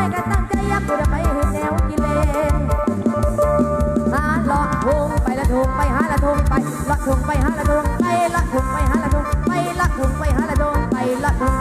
ายก็ตั้งใจยับอยู่ทไปเห็นแนวกิเลนหาเลาะทงไปละทงไปหาละทุ่งไปเลาะทุ่งไปหาละทุ่งไปละทุ่งไปหาละทงไปละทงไปหาละทงไปละทง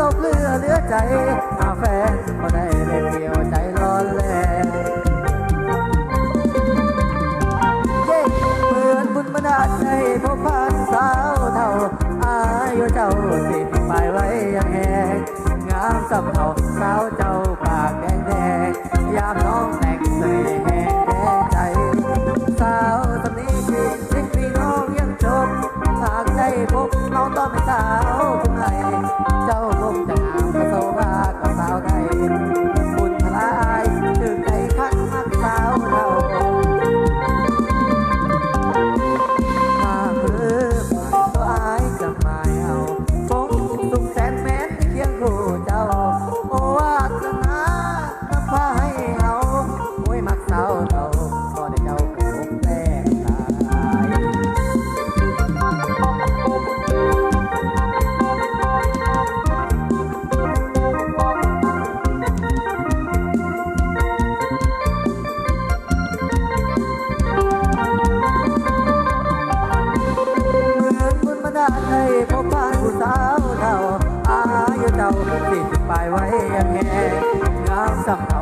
ลกเลือเหลือใจหาแฟนบ่ได้เลยเดียวใจร้อนแลเย้เหมือนบุญบรรดาลใจพบผ่านสาวเท่า อายุเจ้าสิบปลายไว้ยังแหงงามสำเท่าสาวเจ้าปากแดงแดงยามน้องแต่งเสน่ห์แหงแดงใจ สาวตอนนี้ชีวิตพี่น้องยังจบหากได้พบน้องต้องเป็นสาวคนไหน เจ้าลงจะงามก็ ว้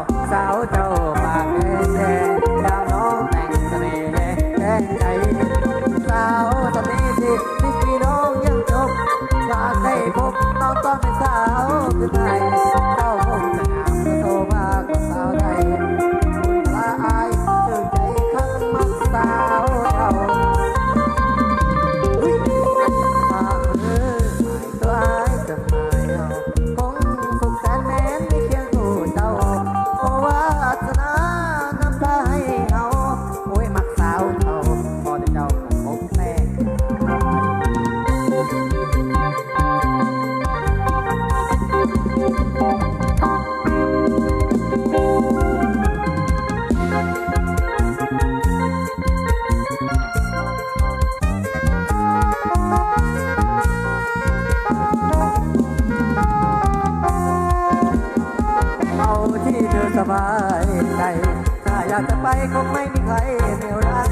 คงไม่มีใครเหนียวรั้ง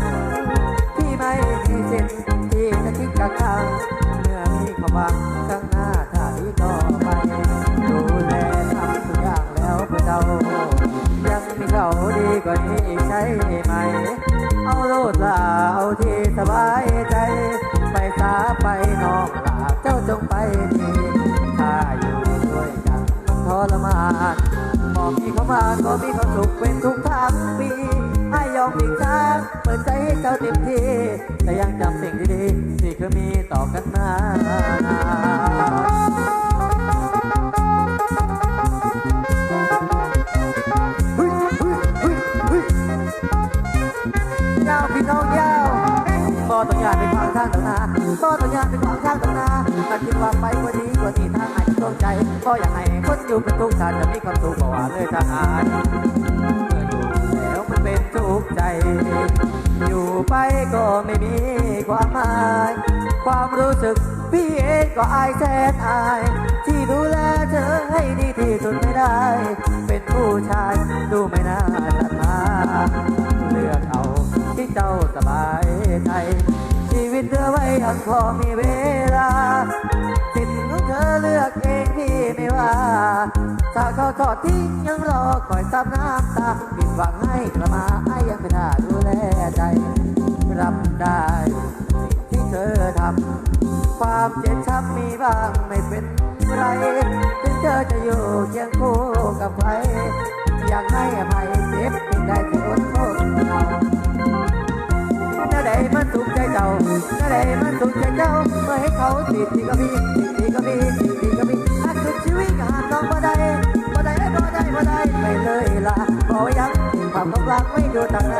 ที่ไม่มีสิทธิ์ที่จะคิดกักขังเมื่อมีความหวังข้างหน้าถ้าที่ก็ไป ดูแลทำทุกอย่างแล้วเพื่อเรายังมีเขาดีกว่านี้อีกใช่ไหม เอาโลดลาเอาที่สบายใจ ไปสาไปนองลาเจ้าจงไปทีถ้าอยู่ด้วยกันทรมานบอกมีเขามาก็มีความสุขเป็นทุกทางปี อมอีกครั้งเปิดใจให้เจ้าเต็มที่แต่ยังจำสิ่งดีๆที่เคยมีต่อกันมายาพี่น้องยาวบ่ต้องยากไปขวางทางตรงหน้าบ่ต้องยากไปขวางทางตรงหน้าถ้าคิดว่าไปกว่านี้กว่านี้ทางไหนจะตรงใจก็อยากให้คนอยู่เป็นทุกชาติจะมีความสุขกว่าเลยทหาร เมื่ออยู่แล้วมันเป็นทุกข์ใจ อยู่ไปก็ไม่มีความหมาย ความรู้สึกพี่เองก็อายแสนอาย ที่ดูแลเธอให้ดีที่สุดไม่ได้ เป็นผู้ชายดูไม่น่าศรัทธาเลือกเอาที่เจ้าสบายใจ ชีวิตเธอไว้ยังพอมีเวลา สิทธิ์ของเธอเลือกเองพี่ไม่ว่า ถ้าเขาทอดทิ้งยังรอคอยซับน้ำตาผิดหวังให้กลับมาให้ยังเป็นท่าดูแลใจ รับได้สิ่งที่เธอทำความเจ็บช้ำมีบ้างไม่เป็นไรถึงเธอจะอยู่เคียงคู่กับใครอยากให้อภัยเจ็บเพียงใดที่อดทนเอา ได้ไมันสุขใจเจ้าก็ได้มันสุขใจเจ้าเมื่อให้เขาติดที่ก็มีติดที่ก็มีติดที่ก็มีอักสุดชีวิตก็หามน้องบ่ได้บ่ได้บ่ได้บ่ได้ไปเลยล่ะบ่ยังความความรักไม่ดูต่างหน้า